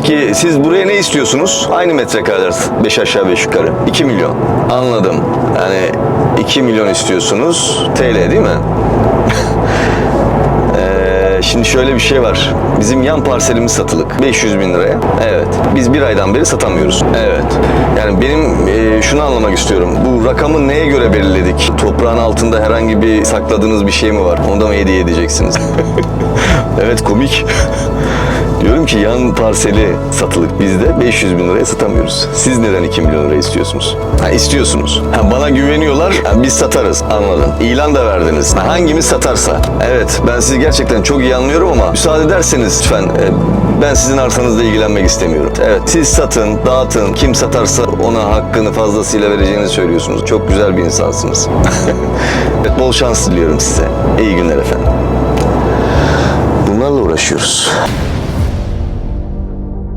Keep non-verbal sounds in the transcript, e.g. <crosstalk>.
Peki siz buraya ne istiyorsunuz? Aynı metrekareler 5 aşağı 5 yukarı. 2 milyon. Anladım. Yani 2 milyon istiyorsunuz. TL değil mi? <laughs> Ee, Şimdi şöyle bir şey var. Bizim yan parselimiz satılık. 500 bin liraya. Evet. Biz bir aydan beri satamıyoruz. Evet. Yani benim e, şunu anlamak istiyorum. Bu rakamı neye göre belirledik? Toprağın altında herhangi bir sakladığınız bir şey mi var? Onu da mı hediye edeceksiniz? <laughs> evet komik. <laughs> Ki yan parseli satılık bizde 500 bin liraya satamıyoruz. Siz neden 2 milyon lira istiyorsunuz? Ha istiyorsunuz. Ha, bana güveniyorlar. Ha, biz satarız. Anladım. İlan da verdiniz. Ha, hangimiz satarsa. Evet ben sizi gerçekten çok iyi anlıyorum ama müsaade ederseniz lütfen e, ben sizin arsanızla ilgilenmek istemiyorum. Evet siz satın, dağıtın. Kim satarsa ona hakkını fazlasıyla vereceğini söylüyorsunuz. Çok güzel bir insansınız. <laughs> evet, bol şans diliyorum size. İyi günler efendim. Bunlarla uğraşıyoruz.